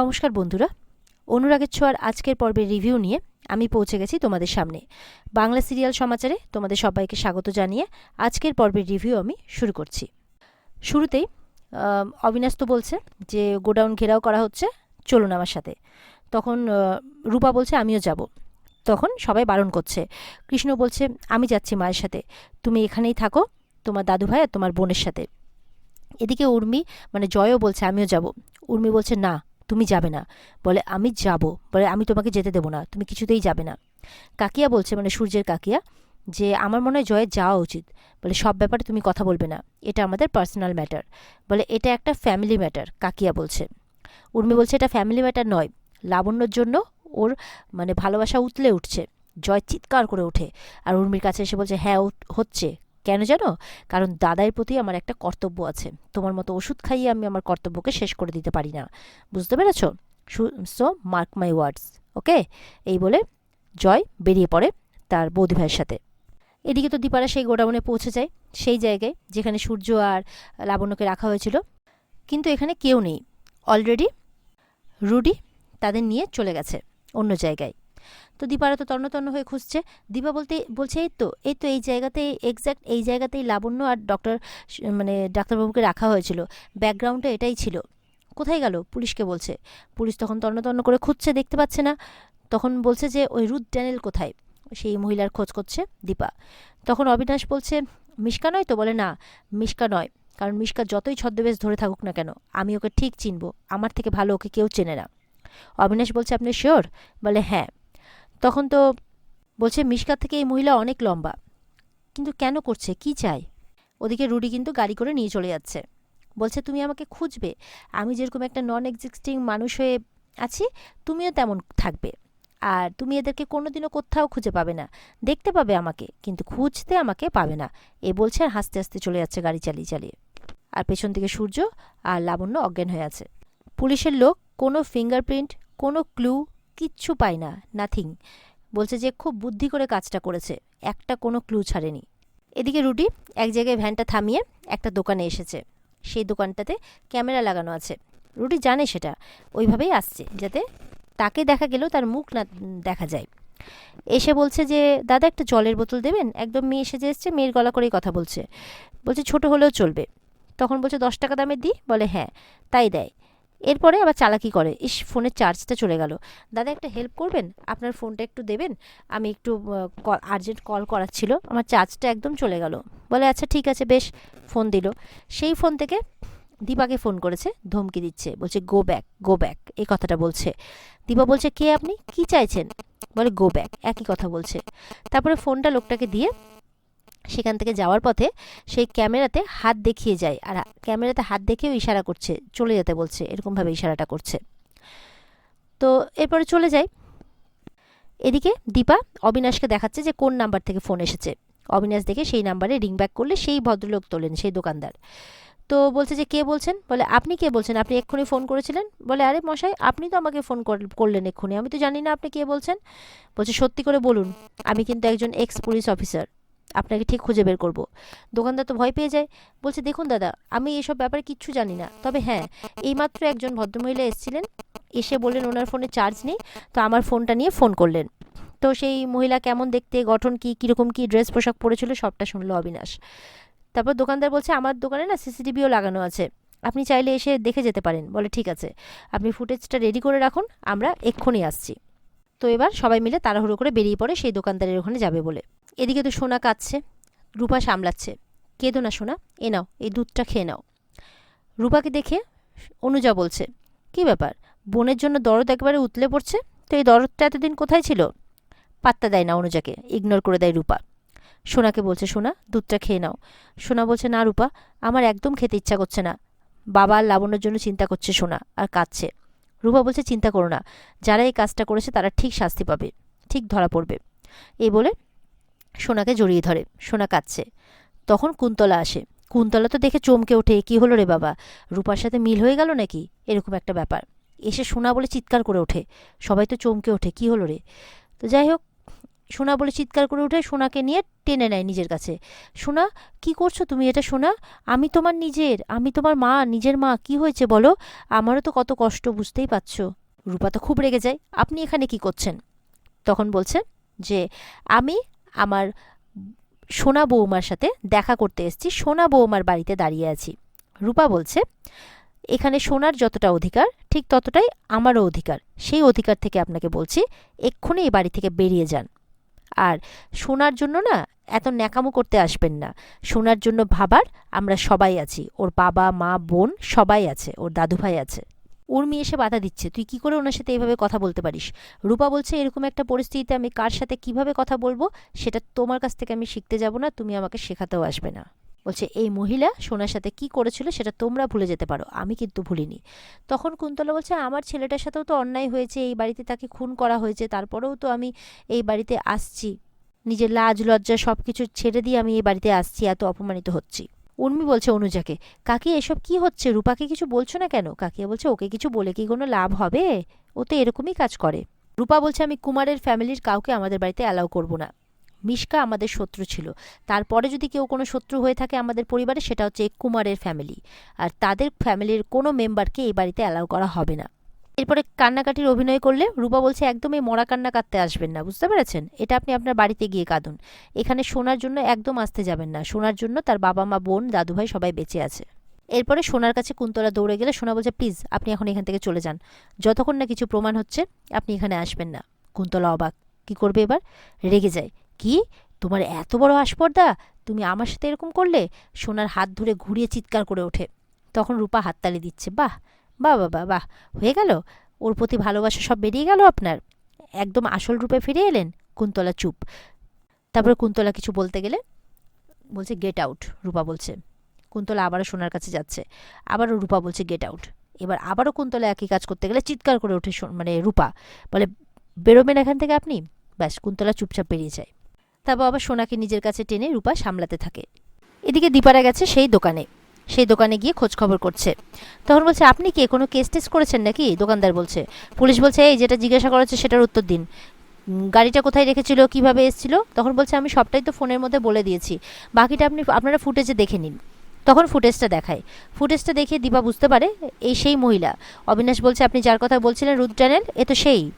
নমস্কার বন্ধুরা। অনুরাগের ছোঁয়ার আজকের পর্বের রিভিউ নিয়ে আমি পৌঁছে গেছি তোমাদের সামনে। বাংলা সিরিয়াল সমাচারে তোমাদের সবাইকে স্বাগত জানিয়ে আজকের পর্বের রিভিউ আমি শুরু করছি। শুরুতেই অবিনাশ তো বলছে যে, গোডাউন ঘেরাও করা হচ্ছে, চলুন আমার সাথে। তখন রূপা বলছে, আমিও যাব। তখন সবাই বারণ করছে। কৃষ্ণ বলছে, আমি যাচ্ছি মায়ের সাথে। তুমি এখানেই থাকো, তোমার দাদু ভাই আর তোমার বোনের সাথে। এদিকে উর্মি মানে জয়ও বলছে, আমিও যাব। উর্মি বলছে, না তুমি যাবে না। বলে, আমি যাব। বলে, আমি তোমাকে যেতে দেবো না। তুমি কিছুতেই যাবে না। কাকিয়া বলছে মানে সূর্যের কাকিয়া, যে, আমার মনে হয় জয়ের যাওয়া উচিত। বলে, সব ব্যাপারে তুমি কথা বলবে না। এটা আমাদের পার্সোনাল ম্যাটার বলে, এটা একটা ফ্যামিলি ম্যাটার কাকিয়া বলছে। উর্মি বলছে, এটা ফ্যামিলি ম্যাটার নয়। লাবণ্যর জন্য ওর মানে ভালোবাসা উতলে উঠছে। জয় চিৎকার করে ওঠে। আর উর্মির কাছে এসে বলছে হ্যাঁ হচ্ছে। কেন জানো? কারণ দাদার প্রতি আমার একটা কর্তব্য আছে। তোমার মতো ওষুধ খাইয়ে আমি আমার কর্তব্যকে শেষ করে দিতে পারি না। বুঝতে পেরেছ? So mark my words, okay? এই বলে জয় বেরিয়ে পড়ে তার বৌদি ভাইয়ের সাথে। এদিকে তো দীপারা সেই গোডাউনে পৌঁছে যায়, সেই জায়গায় যেখানে সূর্য আর লাবণ্যকে রাখা হয়েছিল। কিন্তু এখানে কেউ নেই। অলরেডি রুডি তাদের নিয়ে চলে গেছে অন্য জায়গায়। তো দীপারা তো তন্ন তন্ন হয়ে খুঁজছে। দীপা বলতে, বলছে, এই তো এই তো এই জায়গাতে এক্স্যাক্ট এই জায়গাতেই লাবণ্য আর ডক্টর মানে ডাক্তারবাবুকে রাখা হয়েছিল। ব্যাকগ্রাউন্ডটা এটাই ছিল। কোথায় গেল? পুলিশকে বলছে। পুলিশ তখন তন্ন তন্ন করে খুঁজছে, দেখতে পাচ্ছে না। তখন বলছে যে, ওই রুদ ড্যানেল কোথায়? সেই মহিলার খোঁজ করছে দীপা। তখন অবিনাশ বলছে, মিশকা নয় তো? বলে, না, মিশকা নয়। কারণ মিশকা যতই ছদ্মবেশ ধরে থাকুক না কেন, আমি ওকে ঠিক চিনব। আমার থেকে ভালো ওকে কেউ চেনে না। অবিনাশ বলছে, আপনি শিওর বলে হ্যাঁ। তখন তো বলছে মিশকার থেকে এই মহিলা অনেক লম্বা। কিন্তু কেন করছে? কি চাই? ওদিকে রুডি কিন্তু গাড়ি করে নিয়ে চলে যাচ্ছে। বলছে, তুমি আমাকে খুঁজবে। আমি যেরকম একটা নন এক্সিস্টিং মানুষ হয়ে আছি, তুমিও তেমন থাকবে। আর তুমি এদেরকে কোনোদিনও কোথাও খুঁজে পাবে না। দেখতে পাবে আমাকে, কিন্তু খুঁজতে আমাকে পাবে না। এ বলছে আর হাসতে হাসতে চলে যাচ্ছে গাড়ি চালিয়ে চালিয়ে। আর পেছন থেকে সূর্য আর লাবণ্য অজ্ঞান হয়ে আছে। পুলিশের লোক, কোনো ফিঙ্গারপ্রিন্ট কোনো ক্লু কিচ্ছু পায় না নাথিং বলছে যে খুব বুদ্ধি করে কাজটা করেছে, একটা কোনো ক্লু ছাড়েনি। এদিকে রুটি এক জায়গায় ভ্যানটা থামিয়ে একটা দোকানে এসেছে। সেই দোকানটাতে ক্যামেরা লাগানো আছে। রুটি জানে সেটা, ওইভাবেই আসছে, যাতে তাকে দেখা গেলেও তার মুখ না দেখা যায়। এসে বলছে যে, দাদা, একটা জলের বোতল দেবেন? একদম মেয়ে এসে যে এসছে, মেয়ের গলা করেই কথা বলছে। বলছে, ছোট হলেও চলবে। তখন বলছে, দশ টাকা দামের দিই? বলে হ্যাঁ। তাই দেয়। এরপরে আবার চালাকি করে। ইস, ফোনের চার্জটা চলে গেল। দাদা, একটা হেল্প করবেন? আপনার ফোনটা একটু দেবেন? আমি একটু আর্জেন্ট কল করার ছিল আমার চার্জটা একদম চলে গেল। বলে আচ্ছা ঠিক আছে, বেশ। ফোন দিল। সেই ফোন থেকে দীপাকে ফোন করেছে, ধমকি দিচ্ছে। বলছে গো ব্যাক গো ব্যাক এই কথাটা বলছে। দীপা বলছে, কে আপনি? কি চাইছেন? বলে গো ব্যাক একই কথা বলছে। তারপরে ফোনটা লোকটাকে দিয়ে সেখান থেকে যাওয়ার পথে সেই ক্যামেরাতে হাত দেখিয়ে যায় আর ক্যামেরাতে হাত দেখেও ইশারা করছে, চলে যেতে বলছে, এরকমভাবে ইশারাটা করছে। তো এরপরে চলে যায়। এদিকে দীপা অবিনাশকে দেখাচ্ছে যে কোন নাম্বার থেকে ফোন এসেছে। অবিনাশ দেখে সেই নাম্বারে রিং ব্যাক করলে সেই ভদ্রলোক তোলেন, সেই দোকানদার। তো বলছে যে, কে বলছেন? বলে, আপনি কে বলছেন? আপনি এক্ষুনি ফোন করেছিলেন? বলে, আরে মশাই, আপনি তো আমাকে ফোন কর- করলেন এক্ষুনি, আমি তো জানি না আপনি কে বলছেন? বলছে, সত্যি করে বলুন, আমি কিন্তু একজন এক্স পুলিশ অফিসার আপনাকে ঠিক খুঁজে বের করব। দোকানদার তো ভয় পেয়ে যায়। বলছে, দেখুন দাদা, আমি এসব ব্যাপারে কিচ্ছু জানি না। তবে হ্যাঁ এইমাত্র একজন ভদ্রমহিলা এসেছিলেন। এসে বললেন, ওনার ফোনে চার্জ নেই। তো আমার ফোনটা নিয়ে ফোন করলেন। তো সেই মহিলা কেমন দেখতে, গঠন কি, কীরকম কি, ড্রেস পোশাক পরেছিল, সবটা শুনলো অবিনাশ। তারপর দোকানদার বলছে, আমার দোকানে না সিসিটিভিও লাগানো আছে। আপনি চাইলে এসে দেখে যেতে পারেন। বলে, ঠিক আছে। আপনি ফুটেজটা রেডি করে রাখুন। আমরা এক্ষুনি আসছি। তো এবার সবাই মিলে তাড়াহুড়ো করে বেরিয়ে পড়ে সেই দোকানদারের ওখানে যাবে বলে। এদিকে তো সোনা কাঁদছে, রূপা সামলাচ্ছে। কেঁদো না, সোনা, এ নাও, এই দুধটা খেয়ে নাও। রূপাকে দেখে অনুজা বলছে, কি ব্যাপার? বোনের জন্য দরদ একবারে উতলে পড়ছে? তো এই দরদটা এতদিন কোথায় ছিল? পাত্তা দেয় না অনুজাকে ইগনোর করে দেয় রূপা। সোনাকে বলছে, সোনা, দুধটা খেয়ে নাও। সোনা বলছে, না রূপা, আমার একদম খেতে ইচ্ছা করছে না। বাবা আর লাবণ্যর জন্য চিন্তা করছে সোনা, আর কাঁদছে। রূপা বলছে, চিন্তা করো না। যারা এই কাজটা করেছে, তারা ঠিক শাস্তি পাবে। ঠিক ধরা পড়বে। এই বলে সোনাকে জড়িয়ে ধরে। সোনা কাঁদছে। তখন কুন্তলা আসে। কুন্তলা তো দেখে চমকে ওঠে। কি হলো রে বাবা? রূপার সাথে মিল হয়ে গেল নাকি? এরকম একটা ব্যাপার। এসে সোনা বলে চিৎকার করে ওঠে। সবাই তো চমকে ওঠে। কি হলো রে? তো যাই হোক সোনা বলে চিৎকার করে উঠে সোনাকে নিয়ে টেনে নেয় নিজের কাছে। সোনা, কি করছ তুমি এটা, সোনা? আমি তোমার নিজের, আমি তোমার মা, নিজের মা, কি হয়েছে বলো? আমারও তো কত কষ্ট, বুঝতেই পারছ। রূপা তো খুব রেগে যায়, আপনি এখানে কি করছেন? তখন বলছে যে, আমি আমার সোনা বৌমার সাথে দেখা করতে এসেছি, সোনা বৌমার বাড়িতে দাঁড়িয়ে আছি। রূপা বলছে, এখানে সোনার যতটা অধিকার, ঠিক ততটাই আমারও অধিকার। সেই অধিকার থেকে আপনাকে বলছি, এক্ষুনি এই বাড়ি থেকে বেরিয়ে যান। আর শোনার জন্য না এত ন্যাকামো করতে আসবেন না। শোনার জন্য ভাবার আমরা সবাই আছি। ওর বাবা, মা, বোন সবাই আছে, ওর দাদু ভাই আছে। উর্মি এসে বাধা দিচ্ছে, তুই কি করে ওনার সাথে এইভাবে কথা বলতে পারিস? রূপা বলছে, এরকম একটা পরিস্থিতিতে আমি কার সাথে কীভাবে কথা বলব, সেটা তোমার কাছ থেকে আমি শিখতে যাব না, তুমি আমাকে শেখাতেও আসবে না। বলছে, এই মহিলা সোনার সাথে কি করেছিল সেটা তোমরা ভুলে যেতে পারো, আমি কিন্তু ভুলিনি। তখন কুন্তলা বলছে, আমার ছেলেটার সাথেও তো অন্যায় হয়েছে, এই বাড়িতে তাকে খুন করা হয়েছে, তারপরেও তো আমি এই বাড়িতে আসছি। নিজের লাজ, লজ্জা সব কিছু ছেড়ে দিয়ে আমি এই বাড়িতে আসছি, এত অপমানিত হচ্ছি। উর্মি বলছে অনুজাকে, কাকি, এসব কি হচ্ছে? রূপাকে কিছু বলছো না কেন? কাকিয়া বলছে, ওকে কিছু বলে কি কোনো লাভ হবে? ও তো এরকমই কাজ করে। রূপা বলছে, আমি কুমারের ফ্যামিলির কাউকে আমাদের বাড়িতে অ্যালাউ করব না। মিশকা আমাদের শত্রু ছিল। তারপরে যদি কেউ কোনো শত্রু হয়ে থাকে আমাদের পরিবারে, সেটা হচ্ছে কুমারের ফ্যামিলি আর তাদের ফ্যামিলির কোনো মেম্বারকে এই বাড়িতে অ্যালাউ করা হবে না। এরপরে কান্নাকাটির অভিনয় করলে রূপা বলছে, একদমই মরা কান্না কাঁদতে আসবেন না, বুঝতে পেরেছেন? এটা আপনি আপনার বাড়িতে গিয়ে কাঁদুন। এখানে সোনার জন্য একদম আসতে যাবেন না। সোনার জন্য তার বাবা মা, বোন, দাদুভাই সবাই বেঁচে আছে। এরপরে সোনার কাছে কুন্তলা দৌড়ে গেলে সোনা বলছে, প্লিজ, আপনি এখন এখান থেকে চলে যান। যতক্ষণ না কিছু প্রমাণ হচ্ছে, আপনি এখানে আসবেন না। কুন্তলা অবাক। কি করবে এবার? রেগে যায়। কি? তোমার এত বড় আস্পর্দা? তুমি আমার সাথে এরকম করলে? সোনার হাত ধরে ঘুরিয়ে চিৎকার করে ওঠে। তখন রূপা হাততালি দিচ্ছে, বাহ বাহ বাহ বাহ হয়ে গেল? ওর প্রতি ভালোবাসা সব বেরিয়ে গেল আপনার? একদম আসল রূপে ফিরে এলেন? কুন্তলা চুপ। তারপরে কুন্তলা কিছু বলতে গেলে বলছে গেট আউট রূপা বলছে। কুন্তলা আবারও সোনার কাছে যাচ্ছে। আবারও রূপা বলছে গেট আউট এবার আবারও কুন্তলা একই কাজ করতে গেলে চিৎকার করে ওঠে মানে রূপা। বলে, বেরোবেন এখান থেকে আপনি? ব্যাস, কুন্তলা চুপচাপ বেরিয়ে যায়। তারপর আবার সোনাকে নিজের কাছে টেনে রূপা সামলাতে থাকে। এদিকে দীপারা গেছে সেই দোকানে। সেই দোকানে গিয়ে খোঁজ খবর করছে। তখন বলছে, আপনি কি কোনো কেস টেস করেছেন নাকি? দোকানদার বলছে। পুলিশ বলছে, এই যেটা জিজ্ঞাসা করা হচ্ছে সেটার উত্তর দিন। গাড়িটা কোথায় রেখেছিল, কীভাবে এসেছিল? তখন বলছে, আমি সবটাই তো ফোনের মধ্যে বলে দিয়েছি। বাকিটা আপনি, আপনারা ফুটেজে দেখে নিন। তখন ফুটেজটা দেখায়। ফুটেজটা দেখে দীপা বুঝতে পারে, এই সেই মহিলা। অবিনাশ বলছে, আপনি যার কথা বলছিলেন রুদ চ্যানেল এ তো সেই।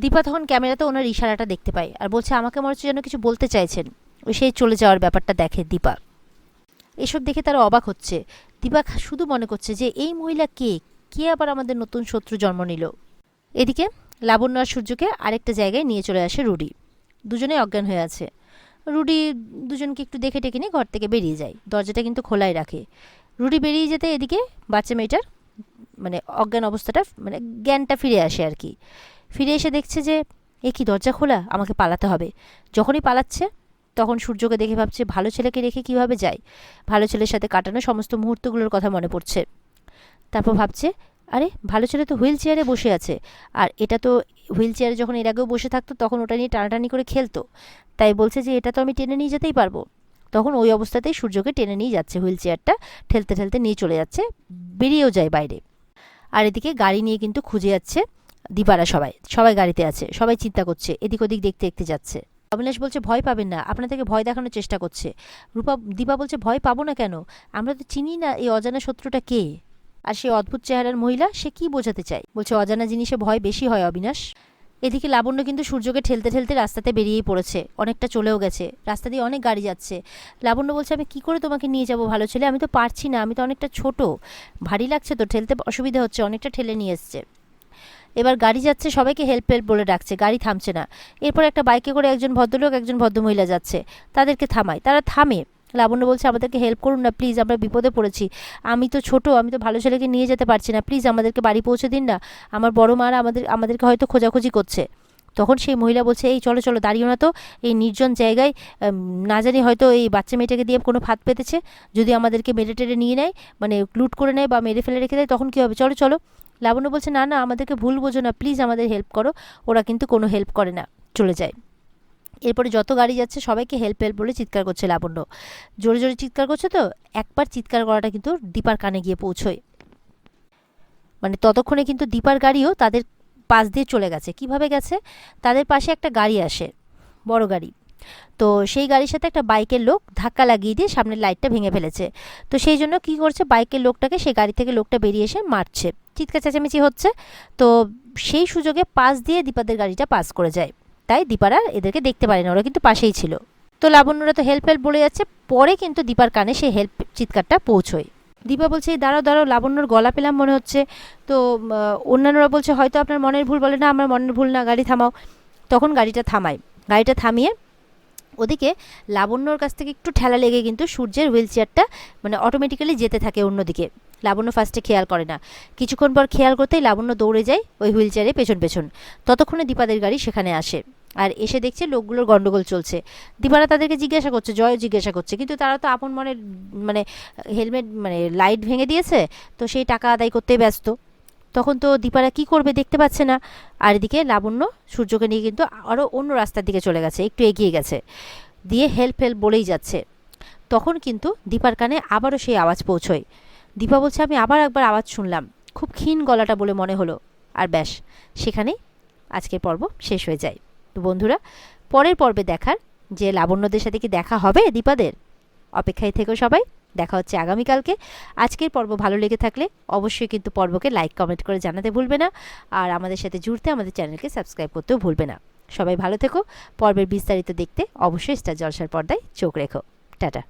দীপা তখন ক্যামেরাতে ওনার ইশারাটা দেখতে পায় আর বলছে, আমাকে মনে হচ্ছে যেন কিছু বলতে চাইছেন। সেই চলে যাওয়ার ব্যাপারটা দেখে দীপা। এসব দেখে তারা অবাক হচ্ছে। দীপা শুধু মনে করছে যে, এই মহিলা কে? কে আবার আমাদের নতুন শত্রু জন্ম নিল? এদিকে লাবণ্য আর সূর্যকে আরেকটা জায়গায় নিয়ে চলে আসে রুডি। দুজনেই অজ্ঞান হয়ে আছে। রুডি দুজনকে একটু দেখে টেকে নিয়ে ঘর থেকে বেরিয়ে যায়। দরজাটা কিন্তু খোলাই রাখে। রুডি বেরিয়ে যেতে এদিকে বাচ্চা মেয়েটার মানে অজ্ঞান অবস্থাটা মানে জ্ঞানটা ফিরে আসে আর কি। ফিরে এসে দেখছে যে, এ কি দরজা খোলা? আমাকে পালাতে হবে। যখনই পালাচ্ছে, তখন সূর্যকে দেখে ভাবছে, ভালো ছেলেকে রেখে কীভাবে যায় ভালো ছেলের সাথে কাটানো সমস্ত মুহূর্তগুলোর কথা মনে পড়ছে। তারপর ভাবছে, আরে, ভালো ছেলে তো হুইল চেয়ারে বসে আছে। আর এটা তো হুইল চেয়ারে যখন এর আগেও বসে থাকতো, তখন ওটা নিয়ে টানাটানি করে খেলতো। তাই বলছে যে, এটা তো আমি টেনে নিয়ে যেতেই পারব। তখন ওই অবস্থাতেই সূর্যকে টেনে নিয়ে যাচ্ছে হুইল চেয়ারটা, ঠেলতে ঠেলতে নিয়ে চলে যাচ্ছে, বেরিয়েও যায় বাইরে। আর এদিকে গাড়ি নিয়ে কিন্তু খুঁজে যাচ্ছে দীপারা সবাই সবাই গাড়িতে আছে, সবাই চিন্তা করছে, এদিক ওদিক দেখতে দেখতে যাচ্ছে। অবিনাশ বলছে, ভয় পাবেন না আপনাদেরকে ভয় দেখানোর চেষ্টা করছে। রূপা, দীপা বলছে, ভয় পাবো না কেন? আমরা তো চিনি না এই অজানা শত্রুটা কে? আর সেই অদ্ভুত চেহারার মহিলা, সে কি বোঝাতে চায়? বলছে, অজানা জিনিসে ভয় বেশি হয়, অবিনাশ। এদিকে লাবণ্য কিন্তু সূর্যকে ঠেলতে ঠেলতে রাস্তাতে বেরিয়েই পড়েছে, অনেকটা চলেও গেছে, রাস্তা দিয়ে অনেক গাড়ি যাচ্ছে। লাবণ্য বলছে, আমি কি করে তোমাকে নিয়ে যাব, ভালো ছেলে? আমি তো পারছি না, আমি তো অনেকটা ছোট। ভারী লাগছে তো, ঠেলতে অসুবিধা হচ্ছে, অনেকটা ঠেলে নিয়ে এসছে। এবার গাড়ি যাচ্ছে, সবাইকে হেল্প হেল্প বলে ডাকছে, গাড়ি থামছে না। এরপর একটা বাইকে করে একজন ভদ্রলোক, একজন ভদ্রমহিলা যাচ্ছে, তাদেরকে থামায়। তারা থামে। লাবণ্য বলছে, আমাদেরকে হেল্প করুন না প্লিজ আমরা বিপদে পড়েছি। আমি তো ছোট, আমি তো ভালো ছেলেকে নিয়ে যেতে পারছি না। প্লিজ আমাদেরকে বাড়ি পৌঁছে দিন না। আমার বড় মারা আমাদের, আমাদেরকে হয়তো খোঁজাখুঁজি করছে। তখন সেই মহিলা বলছে, এই, চলো চলো, দাঁড়িও না তো। এই নির্জন জায়গায় না জানি হয়তো এই বাচ্চা মেয়েটাকে দিয়ে কোনো ফাঁদ পেতেছে। যদি আমাদেরকে মেরে টেরে নিয়ে নেয় মানে লুট করে নেয় বা মেরে ফেলে রেখে দেয়, তখন কী হবে? চলো চলো। লাবণ্য বলছে, না না, আমাদেরকে ভুল বোঝো না প্লিজ আমাদের হেল্প করো। ওরা কিন্তু কোনো হেল্প করে না, চলে যায়। এরপরে যত গাড়ি যাচ্ছে, সবাইকে হেল্প হেল্প বলে চিৎকার করছে লাবণ্য। জোরে জোরে চিৎকার করছে তো, একবার চিৎকার করাটা কিন্তু দীপার কানে গিয়ে পৌঁছয়। মানে ততক্ষণে কিন্তু দীপার গাড়িও তাদের পাশ দিয়ে চলে গেছে। কীভাবে গেছে? তাদের পাশে একটা গাড়ি আসে, বড় গাড়ি। তো সেই গাড়ির সাথে একটা বাইকের লোক ধাক্কা লাগিয়ে দিয়ে সামনের লাইটটা ভেঙে ফেলেছে। তো সেই জন্য কী করছে, বাইকের লোকটাকে সেই গাড়ি থেকে লোকটা বেরিয়ে এসে মারছে। চিৎকার চেঁচামেচি হচ্ছে। তো সেই সুযোগে পাশ দিয়ে দীপাদের গাড়িটা পাস করে যায়। তাই দীপারা এদেরকে দেখতে পারে না, ওরা কিন্তু পাশেই ছিল। তো লাবণ্যরা তো হেল্প হেল্প বলে যাচ্ছে, পরে কিন্তু দীপার কানে সেই হেল্প চিৎকারটা পৌঁছয়। দীপা বলছে, এই দাঁড়াও দাঁড়াও, লাবণ্যর গলা পেলাম মনে হচ্ছে। তো অন্যান্যরা বলছে, হয়তো আপনার মনের ভুল বলে না, আমার মনের ভুল না, গাড়ি থামাও। তখন গাড়িটা থামায়। গাড়িটা থামিয়ে ওদিকে লাবণ্যর কাছ থেকে একটু ঠেলা লেগে কিন্তু সূর্যের হুইল চেয়ারটা মানে অটোমেটিক্যালি যেতে থাকে অন্যদিকে। লাবণ্য ফার্স্টে খেয়াল করে না। কিছুক্ষণ পর খেয়াল করতেই লাবণ্য দৌড়ে যায় ওই হুইল চেয়ারে পেছন পেছন। ততক্ষণে দীপাদের গাড়ি সেখানে আসে। আর এসে দেখছে লোকগুলোর গন্ডগোল চলছে। দীপারা তাদেরকে জিজ্ঞাসা করছে, জয় জিজ্ঞাসা করছে। কিন্তু তারা তো আপন মনে মানে হেলমেট মানে লাইট ভেঙে দিয়েছে। তো সেই টাকা আদায় করতে ব্যস্ত। তখন তো দীপারা কি করবে দেখতে পাচ্ছে না। আর এদিকে লাবণ্য সূর্যকে নিয়ে কিন্তু আরও অন্য রাস্তার দিকে চলে গেছে, একটু এগিয়ে গেছে। দিয়ে হেল্প হেল্প বলেই যাচ্ছে। তখন কিন্তু দীপার কানে আবারও সেই আওয়াজ পৌঁছয়। দীপা বলছে, আমি আবার একবার আওয়াজ শুনলাম। খুব ক্ষীণ গলাটা বলে মনে হলো। আর ব্যাস, সেখানেই আজকের পর্ব শেষ হয়ে যায়। তো বন্ধুরা, পরের পর্বে দেখার যে লাবণ্যদের সাথে কি দেখা হবে দীপাদের, অপেক্ষায় থেকো সবাই। দেখা হচ্ছে আগামীকালকে। আজকের পর্ব ভালো লেগে থাকলে অবশ্যই কিন্তু পর্বকে লাইক, কমেন্ট করে জানাতে ভুলবে না। আর আমাদের সাথে জুড়তে আমাদের চ্যানেলকে সাবস্ক্রাইব করতেও ভুলবে না। সবাই ভালো থেকো। পর্বের বিস্তারিত দেখতে অবশ্যই স্টার জলসার পর্দায় চোখ রেখো। টাটা।